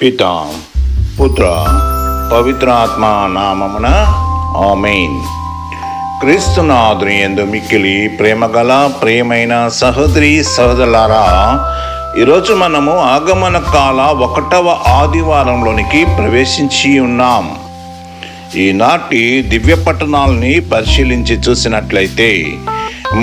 పిత పుత్ర పవిత్రాత్మ నామమున ఆమెన్ క్రీస్తునాథుని ఎందు మిక్కిలి ప్రేమగల ప్రేమైన సహోదరి సహోదరులారా ఈరోజు మనము ఆగమన కాల ఒకటవ ఆదివారంలోనికి ప్రవేశించి ఉన్నాం ఈనాటి దివ్య పట్టణాలని పరిశీలించి చూసినట్లయితే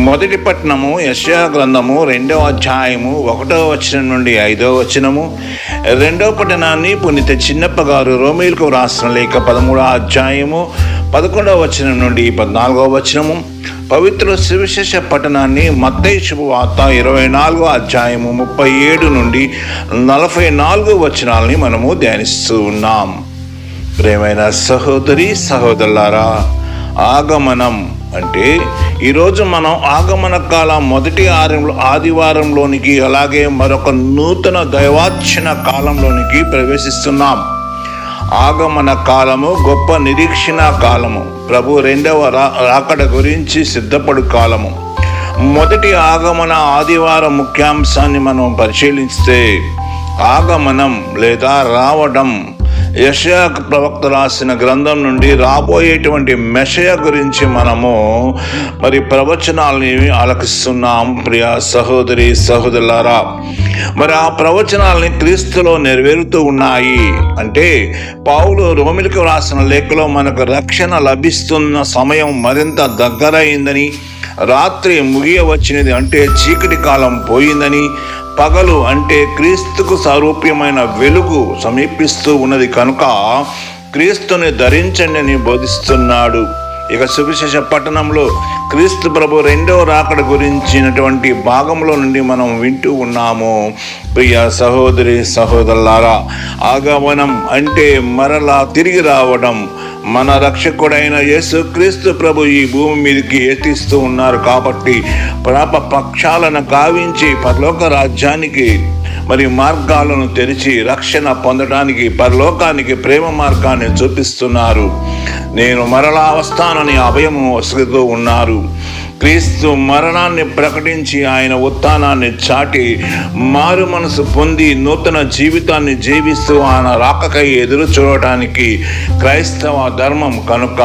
మొదటి పట్టణము యశ్యా గ్రంథము రెండవ అధ్యాయము ఒకటవ వచనం నుండి ఐదవ వచనము రెండవ పట్టణాన్ని పుణ్యత చిన్నప్ప గారు రోమిల్కు రాసిన లేఖ పదమూడవ అధ్యాయము పదకొండవ వచనం నుండి పద్నాలుగవ వచనము. పవిత్ర శివశేష పట్టణాన్ని మత్తయి శుభవార్త ఇరవై నాలుగో అధ్యాయము ముప్పై ఏడు నుండి నలభై నాలుగో వచనాలని మనము ధ్యానిస్తూ ఉన్నాం. ప్రేమైన సహోదరి సహోదరులారా ఆగమనం అంటే ఈరోజు మనం ఆగమన కాల మొదటి ఆరంలో ఆదివారంలోనికి అలాగే మరొక నూతన దైవార్చన కాలంలోనికి ప్రవేశిస్తున్నాం. ఆగమన కాలము గొప్ప నిరీక్షణ కాలము. ప్రభు రెండవ రా రాకడ గురించి సిద్ధపడు కాలము. మొదటి ఆగమన ఆదివారం ముఖ్యాంశాన్ని మనం పరిశీలిస్తే ఆగమనం లేదా రావడం యషయా ప్రవక్త రాసిన గ్రంథం నుండి రాబోయేటువంటి మెషయ గురించి మనము మరి ప్రవచనాలని ఆలకిస్తున్నాం ప్రియ సహోదరి సహోదరులారా. మరి ఆ ప్రవచనాలని క్రీస్తులో నెరవేరుతూ ఉన్నాయి. అంటే పావులు రోమిలకు రాసిన లేఖలో మనకు రక్షణ లభిస్తున్న సమయం మరింత దగ్గరైందని రాత్రి ముగియవచ్చినది అంటే చీకటి కాలం పోయిందని పగలు అంటే క్రీస్తుకు సారూప్యమైన వెలుగు సమీపిస్తూ ఉన్నది కనుక క్రీస్తుని ధరించండి అని బోధిస్తున్నాడు. ఇక సువిశేష పట్టణంలో క్రీస్తు ప్రభు రెండవ రాకడ గురించినటువంటి భాగంలో నుండి మనం వింటూ ఉన్నాము. ప్రియ సహోదరి సహోదరులారా ఆగమనం అంటే మరలా తిరిగి రావడం. మన రక్షకుడైన యేసు క్రీస్తు ప్రభు ఈ భూమి మీదకి ఎత్తిస్తూ ఉన్నారు కాబట్టి పాప పక్షాలను కావించి పరలోక రాజ్యానికి మరి మార్గాలను తెరిచి రక్షణ పొందడానికి పరలోకానికి ప్రేమ మార్గాన్ని చూపిస్తున్నారు. నేను మరలా వస్తానని అభయము వసుకుతూ ఉన్నారు. క్రీస్తు మరణాన్ని ప్రకటించి ఆయన ఉత్థానాన్ని చాటి మారు మనసు పొంది నూతన జీవితాన్ని జీవిస్తూ ఆయన రాకకై ఎదురు చూడటానికి క్రైస్తవ ధర్మం కనుక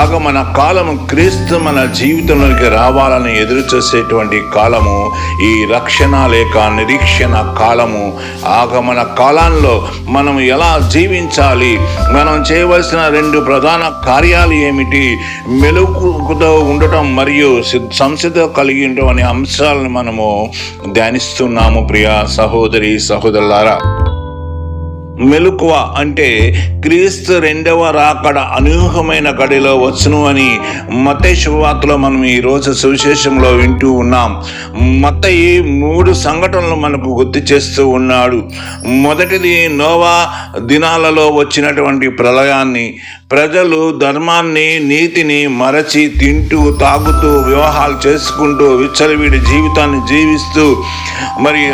ఆగమన కాలము క్రీస్తు మన జీవితంలోకి రావాలని ఎదురు చూసేటువంటి కాలము ఈ రక్షణ లేక నిరీక్షణ కాలము ఆగమన కాలంలో మనం ఎలా జీవించాలి మనం చేయవలసిన రెండు ప్రధాన కార్యాలు ఏమిటి మెలుకుతో ఉండటం మరియు సంసిద్ధ కలిగి ఉండటం అనే అంశాలను మనము ధ్యానిస్తున్నాము ప్రియ సహోదరి సహోదరులారా. మెలుకువ అంటే క్రీస్తు రెండవ రాకడ అనూహ్యమైన గడిలో వచ్చును అని మత శుభవార్తలో మనం ఈరోజు సువిశేషంలో వింటూ ఉన్నాం. మత్తయి మూడు సంఘటనలు మనకు గుర్తు చేస్తూ ఉన్నాడు. మొదటిది నోవా దినాలలో వచ్చినటువంటి ప్రళయాన్ని. ప్రజలు ధర్మాన్ని నీతిని మరచి తింటూ తాగుతూ వివాహాలు చేసుకుంటూ విచ్చలవిడి జీవితాన్ని జీవిస్తూ మరి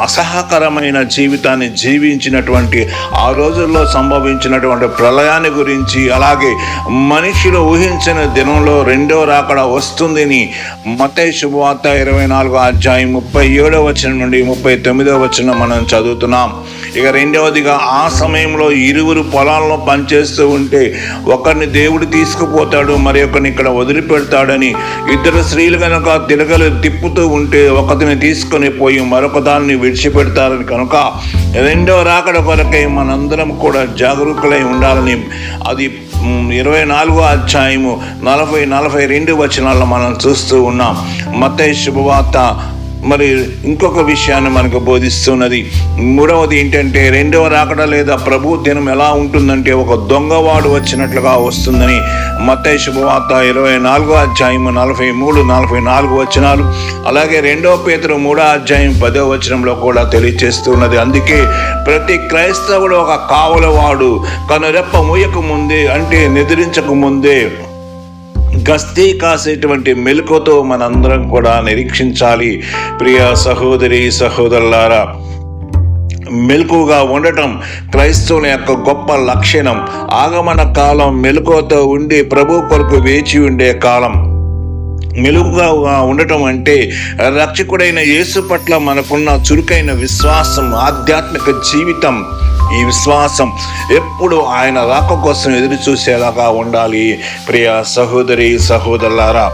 అసహకరమైన జీవితాన్ని జీవించినటువంటి ఆ రోజుల్లో సంభవించినటువంటి ప్రళయాన్ని గురించి అలాగే మనిషిలో ఊహించిన దినంలో రెండో రాకడ వస్తుందని మత శుభవార్త ఇరవై నాలుగో అధ్యాయం ముప్పై ఏడవ వచనం నుండి ముప్పై తొమ్మిదవ వచనం మనం చదువుతున్నాం. ఇక రెండవదిగా ఆ సమయంలో ఇరువురు పొలాల్లో పనిచేస్తూ ఉంటే ఒకరిని దేవుడు తీసుకుపోతాడు మరి ఒకరిని ఇక్కడ వదిలిపెడతాడని ఇద్దరు స్త్రీలు కనుక తిరగలు తిప్పుతూ ఉంటే ఒకరిని తీసుకొని పోయి మరొక దాన్ని విడిచిపెడతారని కనుక రెండవ రాకడ కొరకై మనందరం కూడా జాగరూకులై ఉండాలని అది ఇరవై నాలుగో అధ్యాయము నలభై నలభై రెండు వచనాల్లో మనం చూస్తూ ఉన్నాం. మత్తయి శుభవార్త మరి ఇంకొక విషయాన్ని మనకు బోధిస్తున్నది. మూడవది ఏంటంటే రెండవ రాకడ లేదా ప్రభు దినం ఎలా ఉంటుందంటే ఒక దొంగవాడు వచ్చినట్లుగా వస్తుందని మత్తయి శుభవార్త ఇరవై నాలుగో అధ్యాయం నలభై మూడు నలభై నాలుగు వచనాలు. అలాగే రెండవ పేతురు మూడో అధ్యాయం పదో వచనంలో కూడా తెలియచేస్తున్నది. అందుకే ప్రతి క్రైస్తవుడు ఒక కావలవాడు కనురెప్ప మూయక ముందే అంటే నిద్రించక ముందే గస్తీ కాసేటువంటి మెలకుతో మనందరం కూడా నిరీక్షించాలి. ప్రియ సహోదరి సహోదరులారా మెలకుగా ఉండటం క్రైస్తవుని యొక్క గొప్ప లక్షణం. ఆగమన కాలం మెలకువతో ఉండి ప్రభు కొరకు వేచి ఉండే కాలం. మెలుగుగా ఉండటం అంటే రక్షకుడైన యేసు పట్ల మనకున్న చురుకైన విశ్వాసం ఆధ్యాత్మిక జీవితం. ఈ విశ్వాసం ఎప్పుడు ఆయన రాక కోసం ఎదురు చూసేలాగా ఉండాలి. ప్రియ సహోదరి సహోదరులారా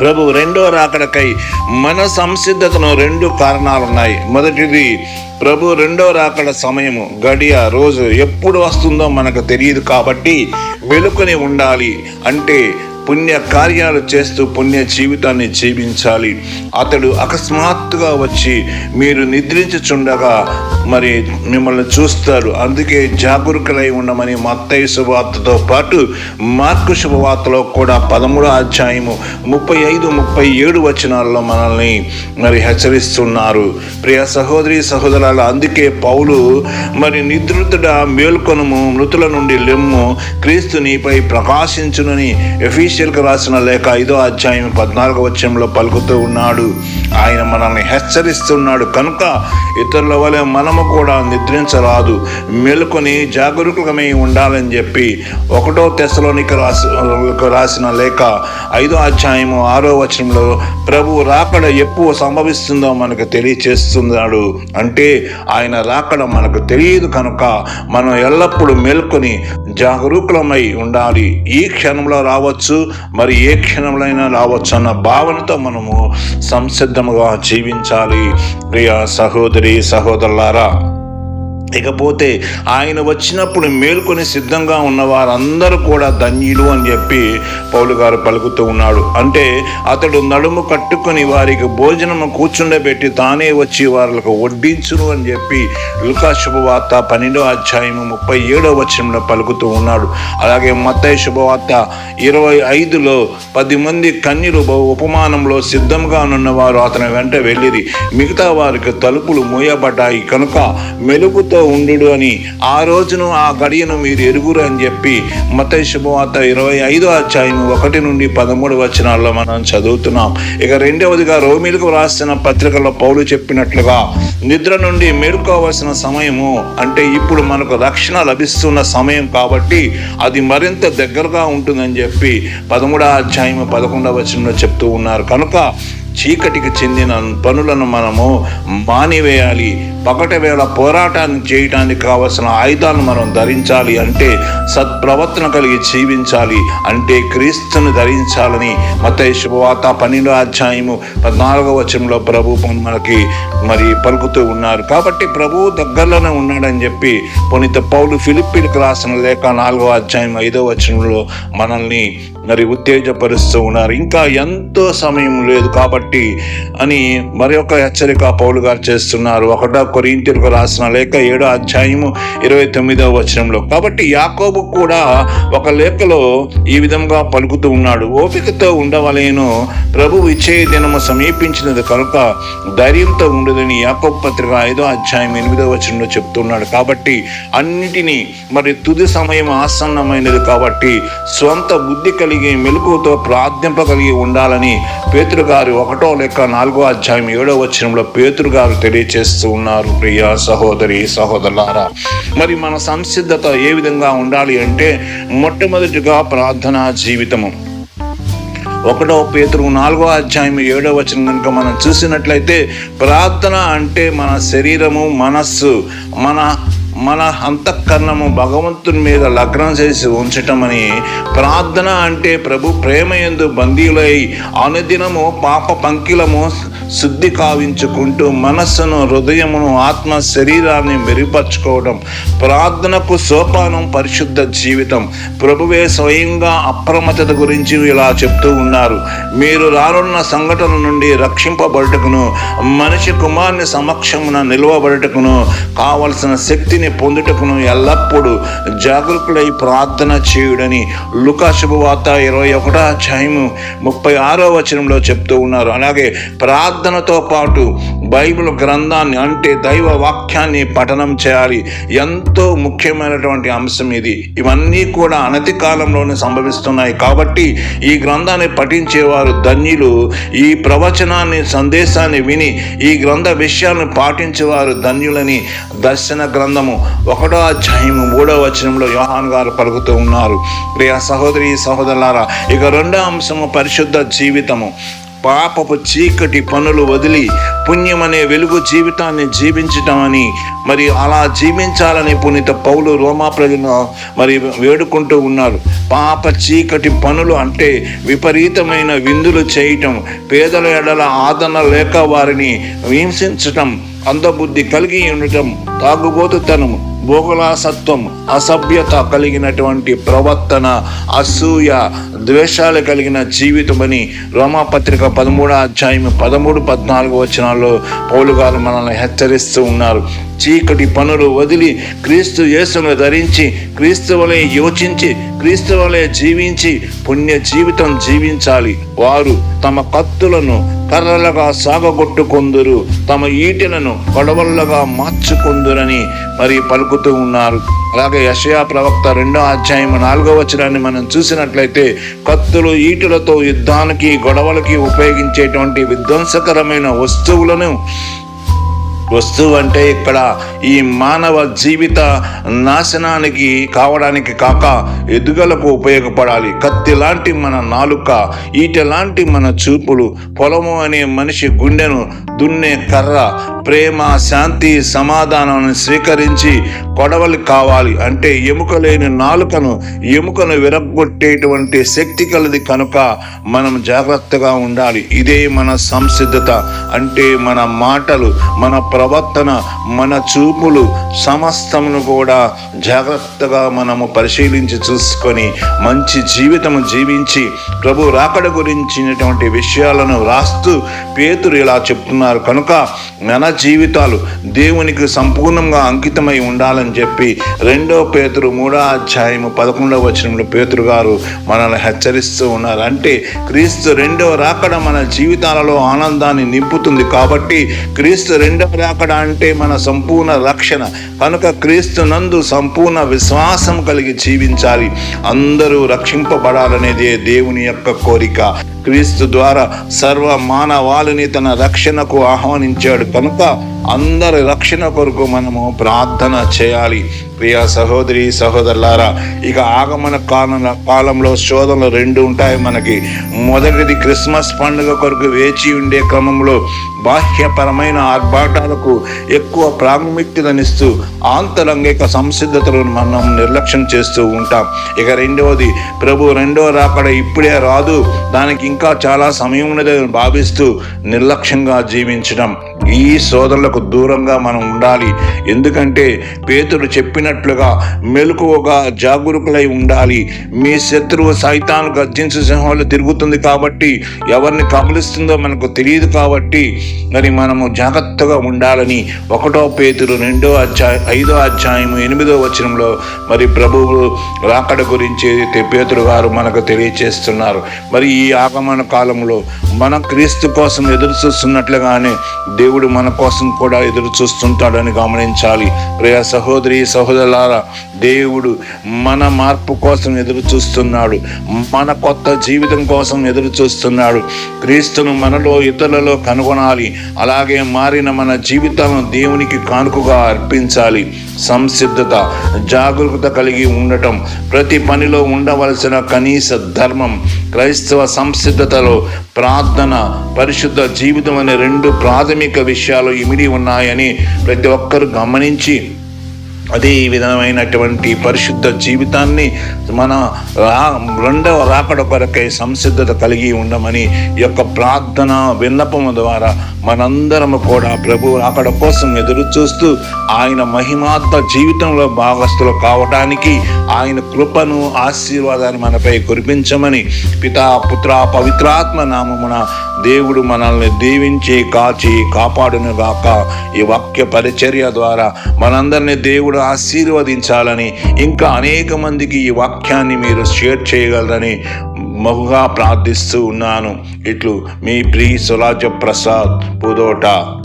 ప్రభు రెండో రాకడకై మన సంసిద్ధతను రెండు కారణాలు ఉన్నాయి మొదటిది ప్రభు రెండో రాకడ సమయము గడియ రోజు ఎప్పుడు వస్తుందో మనకు తెలియదు కాబట్టి వెలుకొని ఉండాలి. అంటే పుణ్య కార్యాలు చేస్తూ పుణ్య జీవితాన్ని జీవించాలి. అతడు అకస్మాత్తుగా వచ్చి మీరు నిద్రించుచుండగా మరి మిమ్మల్ని చూస్తారు. అందుకే జాగరూకులై ఉండమని మత్తయ్య శుభవార్తతో పాటు మార్కు శుభవార్తలో కూడా పదమూడో అధ్యాయము ముప్పై ఐదు ముప్పై ఏడు వచనాల్లో మనల్ని మరి హెచ్చరిస్తున్నారు. ప్రియ సహోదరి సహోదరాల అందుకే పౌలు మరి నిద్రితుడ మేల్కొనము మృతుల నుండి లెమ్ము క్రీస్తు నీపై ప్రకాశించునని ఎఫీషియల్కి రాసిన లేఖ ఐదో అధ్యాయం పద్నాలుగో వచ్చంలో పలుకుతూ ఉన్నాడు. ఆయన మనల్ని హెచ్చరిస్తున్నాడు. కనుక ఇతరుల వలె మనము కూడా నిద్రించరాదు. మేలుకొని జాగరూకమై ఉండాలని చెప్పి ఒకటో తెశలోనికి రాసి రాసిన లేఖ ఐదో అధ్యాయము ఆరో వచనంలో ప్రభు రాకడ ఎప్పుడు సంభవిస్తుందో మనకు తెలియచేస్తున్నాడు. అంటే ఆయన రాకడ మనకు తెలియదు కనుక మనం ఎల్లప్పుడూ మేల్కొని జాగరూకులమై ఉండాలి. ఈ క్షణంలో రావచ్చు మరి ఏ క్షణంలో రావచ్చు అన్న భావనతో మనము సంసిద్ధముగా జీవించాలి. ప్రియ సహోదరి సహోదరులారా ఇకపోతే ఆయన వచ్చినప్పుడు మేల్కొని సిద్ధంగా ఉన్న వారందరూ కూడా ధన్యులు అని చెప్పి పౌలు గారు పలుకుతూ ఉన్నాడు. అంటే అతడు నడుము కట్టుకొని వారికి భోజనము కూర్చుండబెట్టి తానే వచ్చి వారికి వడ్డించును అని చెప్పి లుకా శుభవార్త పన్నెండో అధ్యాయము ముప్పై ఏడో వచనంలో పలుకుతూ ఉన్నాడు. అలాగే మత్తయ్య శుభవార్త ఇరవై ఐదులో పది మంది కన్యలు ఉపమానంలో సిద్ధంగా ఉన్నవారు అతని వెంట వెళ్ళిరి. మిగతా వారికి తలుపులు మూయబడ్డాయి. కనుక మెలుగుతో ఉండు అని ఆ రోజును ఆ గడియను మీరు ఎరుగురు అని చెప్పి మత శుభవార్త ఇరవై ఐదో అధ్యాయం ఒకటి నుండి పదమూడు వచనాల్లో మనం చదువుతున్నాం. ఇక రెండవదిగా రోమిలకు రాసిన పత్రికలో పౌలు చెప్పినట్లుగా నిద్ర నుండి మేలుకోవాల్సిన సమయము అంటే ఇప్పుడు మనకు రక్షణ లభిస్తున్న సమయం కాబట్టి అది మరింత దగ్గరగా ఉంటుందని చెప్పి పదమూడవ అధ్యాయం పదకొండవ వచనంలో చెప్తూ ఉన్నారు. కనుక చీకటికి చెందిన పనులను మనము మానివేయాలి. పగట వేళ పోరాటాన్ని చేయడానికి కావలసిన ఆయుధాలను మనం ధరించాలి అంటే సత్ప్రవర్తన కలిగి జీవించాలి అంటే క్రీస్తుని ధరించాలని మత శుభవార్త పన్నెండో అధ్యాయము పద్నాలుగో వచనంలో ప్రభు మనకి మరి పలుకుతూ ఉన్నారు. కాబట్టి ప్రభు దగ్గరలోనే ఉన్నాడని చెప్పి పునీత పౌలు ఫిలిప్పీలకు రాసిన లేఖ నాలుగో అధ్యాయం ఐదో వచనంలో మనల్ని మరి ఉత్తేజపరుస్తూ ఉన్నారు. ఇంకా ఎంతో సమయం లేదు కాబట్టి అని మరి ఒక హెచ్చరిక పౌలు గారు చేస్తున్నారు. ఒకటో కొరింతలకు రాసిన లేఖ ఏడో అధ్యాయము ఇరవై తొమ్మిదో వచనంలో. కాబట్టి యాకోబు కూడా ఒక లేఖలో ఈ విధంగా పలుకుతూ ఉన్నాడు. ఓపికతో ఉండవలేను. ప్రభు ఇచ్చే దినము సమీపించినది కనుక ధైర్యంతో ఉండదని యాకోబు పత్రిక ఐదో అధ్యాయం ఎనిమిదో వచనంలో చెప్తున్నాడు. కాబట్టి అన్నిటినీ మరి తుది సమయం ఆసన్నమైనది కాబట్టి స్వంత బుద్ధి కలిగి మెలకుతో ప్రార్థింపగలిగి ఉండాలని పేతురు గారు ఒకటో లెక్క నాలుగో అధ్యాయం ఏడో వచనంలో పేతురు గారు తెలియచేస్తూ ఉన్నారు. ప్రియ సహోదరి సహోదరులారా మరి మన సంసిద్ధత ఏ విధంగా ఉండాలి అంటే మొట్టమొదటిగా ప్రార్థనా జీవితము. ఒకటో పేతురు నాలుగో అధ్యాయం ఏడో వచనం కనుక మనం చూసినట్లయితే ప్రార్థన అంటే మన శరీరము మనస్సు మన మన అంతఃకరణము భగవంతుని మీద లగ్నం చేసి ఉంచటమని ప్రార్థన అంటే ప్రభు ప్రేమ ఎందు బందీలై అనుదినము పాప పంకిలము శుద్ధి కావించుకుంటూ మనస్సును హృదయమును ఆత్మ శరీరాన్ని మెరుగుపరచుకోవడం ప్రార్థనకు సోపానం పరిశుద్ధ జీవితం. ప్రభువే స్వయంగా అప్రమత్తత గురించి ఇలా చెప్తూ ఉన్నారు. మీరు రానున్న సంఘటన నుండి రక్షింపబడుటకును మనిషి కుమారుని సమక్షమున నిలవబడుటకును కావలసిన శక్తిని పొందుటకును ఎల్లప్పుడూ జాగరూకులై ప్రార్థన చేయుడని లుకా శుభవార్త ఇరవై ఒకటో అధ్యాయము ముప్పై ఆరో వచనంలో చెప్తూ ఉన్నారు. అలాగే ప్రార్థనతో పాటు బైబిల్ గ్రంథాన్ని అంటే దైవ వాక్యాన్ని పఠనం చేయాలి. ఎంతో ముఖ్యమైనటువంటి అంశం ఇది. ఇవన్నీ కూడా అనతి కాలంలోనే సంభవిస్తున్నాయి. కాబట్టి ఈ గ్రంథాన్ని పఠించేవారు ధన్యులు. ఈ ప్రవచనాన్ని సందేశాన్ని విని ఈ గ్రంథ విషయాలను పాటించేవారు ధన్యులని. దర్శన గ్రంథము ఒకటో అధ్యాయము మూడో వచనంలో యోహాన్ గారు పలుకుతూ ఉన్నారు. ప్రియ సహోదరి సహోదరులారా ఇక రెండో అంశము పరిశుద్ధ జీవితము. పాపపు చీకటి పనులు వదిలి పుణ్యమనే వెలుగు జీవితాన్ని జీవించటం అని మరి అలా జీవించాలని పునీత పౌలు రోమా ప్రజలను మరి వేడుకుంటూ ఉన్నారు. పాప చీకటి పనులు అంటే విపరీతమైన విందులు చేయటం పేదల ఎడల ఆదరణ లేక వారిని హింసించటం అందబుద్ధి కలిగి ఉండటం తాగుబోతుతనం భోగలాసత్వం అసభ్యత కలిగినటువంటి ప్రవర్తన అసూయ ద్వేషాలు కలిగిన జీవితమని రోమాపత్రిక పదమూడో అధ్యాయం పదమూడు పద్నాలుగు వచనాల్లో పౌలుగారు మనల్ని హెచ్చరిస్తూ ఉన్నారు. చీకటి పనులు వదిలి క్రీస్తు యేసును ధరించి క్రీస్తు వలె యోచించి క్రీస్తు వలె జీవించి పుణ్య జీవితం జీవించాలి. వారు తమ కత్తులను కర్రలుగా సాగగొట్టుకొందురు. తమ ఈటెలను కొడవళ్ళగా మార్చుకొందురని మరి పలుకుతూ ఉన్నారు. అలాగే యషయా ప్రవక్త రెండో అధ్యాయం నాలుగో వచనాన్ని మనం చూసినట్లయితే కత్తులు ఈటులతో యుద్ధానికి గొడవలకి ఉపయోగించేటువంటి విధ్వంసకరమైన వస్తువులను వస్తువు అంటే ఇక్కడ ఈ మానవ జీవిత నాశనానికి కావడానికి కాక ఎదుగలకు ఉపయోగపడాలి. కత్తి లాంటి మన నాలుక ఈట లాంటి మన చూపులు పొలము అనే మనిషి గుండెను దున్నే కర్ర ప్రేమ శాంతి సమాధానాన్ని స్వీకరించి కొడవలి కావాలి. అంటే ఎముక లేని నాలుకను ఎముకను విరగొట్టేటువంటి శక్తి కలది కనుక మనం జాగ్రత్తగా ఉండాలి. ఇదే మన సంసిద్ధత. అంటే మన మాటలు మన ప్రవర్తన మన చూపులు సమస్తమును కూడా జాగ్రత్తగా మనము పరిశీలించి చూసుకొని మంచి జీవితము జీవించి ప్రభు రాకడ గురించినటువంటి విషయాలను రాస్తూ పేతురు ఇలా చెప్తున్నారు. కనుక మన జీవితాలు దేవునికి సంపూర్ణంగా అంకితమై ఉండాలని చెప్పి రెండో పేతురు మూడో అధ్యాయము పదకొండవ వచనంలో పేతురు గారు మనల్ని హెచ్చరిస్తూ ఉన్నారు. అంటే క్రీస్తు రెండో రాకడ మన జీవితాలలో ఆనందాన్ని నింపుతుంది కాబట్టి క్రీస్తు రెండవ రాకడ అంటే మన సంపూర్ణ రక్షణ. కనుక క్రీస్తు నందు సంపూర్ణ విశ్వాసం కలిగి జీవించాలి. అందరూ రక్షింపబడాలనేదే దేవుని యొక్క కోరిక. క్రీస్తు ద్వారా సర్వ మానవాళిని తన రక్షణకు ఆహ్వానించాడు. కనుక అందరి రక్షణ కొరకు మనము ప్రార్థన చేయాలి. ప్రియ సహోదరి సహోదరులారా ఇక ఆగమన కాలం కాలంలో శోధనలు రెండు ఉంటాయి మనకి. మొదటిది క్రిస్మస్ పండుగ కొరకు వేచి ఉండే క్రమంలో బాహ్యపరమైన ఆర్భాటాలకు ఎక్కువ ప్రాముఖ్యతనిస్తూ ఆంతరంగిక సంసిద్ధతలను మనం నిర్లక్ష్యం చేస్తూ ఉంటాం. ఇక రెండవది ప్రభు రెండో రాకడ ఇప్పుడే రాదు. దానికి ఇంకా చాలా సమయం ఉన్నదని భావిస్తూ నిర్లక్ష్యంగా జీవించడం. ఈ సోదరులకు దూరంగా మనం ఉండాలి. ఎందుకంటే పేతుడు చెప్పినట్లుగా మెలకువగా జాగరూకులై ఉండాలి. మీ శత్రువు సైతాను గర్జించు సింహంలో తిరుగుతుంది కాబట్టి ఎవరిని కబలిస్తుందో మనకు తెలియదు కాబట్టి మరి మనము జాగ్రత్తగా ఉండాలని ఒకటో పేతురు రెండో అధ్యాయ ఐదో అధ్యాయము ఎనిమిదో వచనంలో మరి ప్రభువు రాకడ గురించి పేతురు గారు మనకు తెలియచేస్తున్నారు. మరి ఈ ఆగమన కాలంలో మన క్రీస్తు కోసం ఎదురు చూస్తున్నట్లుగానే దేవుడు మన కోసం కూడా ఎదురు చూస్తుంటాడని గమనించాలి. ప్రియ సహోదరి సహోదరులారా దేవుడు మన మార్పు కోసం ఎదురు చూస్తున్నాడు మన కొత్త జీవితం కోసం ఎదురు చూస్తున్నాడు క్రీస్తును మనలో ఇతరులలో కనుగొనాలి. అలాగే మారిన మన జీవితాలను దేవునికి కానుకగా అర్పించాలి. సంసిద్ధత జాగరూకత కలిగి ఉండటం ప్రతి పనిలో ఉండవలసిన కనీస ధర్మం క్రైస్తవ సంసిద్ధతలో ప్రార్థన పరిశుద్ధ జీవితం అనే రెండు ప్రాథమిక విషయాలు ఇమిడి ఉన్నాయని ప్రతి ఒక్కరు గమనించి అదే విధమైనటువంటి పరిశుద్ధ జీవితాన్ని మన రా రెండవ రాకడ కొరకై సంసిద్ధత కలిగి ఉండమని యొక్క ప్రార్థన విన్నపము ద్వారా మనందరము కూడా ప్రభు రాకడ కోసం ఎదురు చూస్తూ ఆయన మహిమాత్మ జీవితంలో భాగస్థులు కావడానికి ఆయన కృపను ఆశీర్వాదాన్ని మనపై కురిపించమని పితా పుత్ర పవిత్రాత్మ నామమున దేవుడు మనల్ని దీవించి కాచి కాపాడునుగాక ఈ వాక్య పరిచర్య ద్వారా మనందరినీ దేవుడు ఆశీర్వదించాలని ఇంకా అనేక మందికి ఈ వాక్యాన్ని మీరు షేర్ చేయగలరని మగుగా ప్రార్థిస్తూ ఉన్నాను. ఇట్లు మీ ప్రియ సులాజ ప్రసాద్ పుదోటా.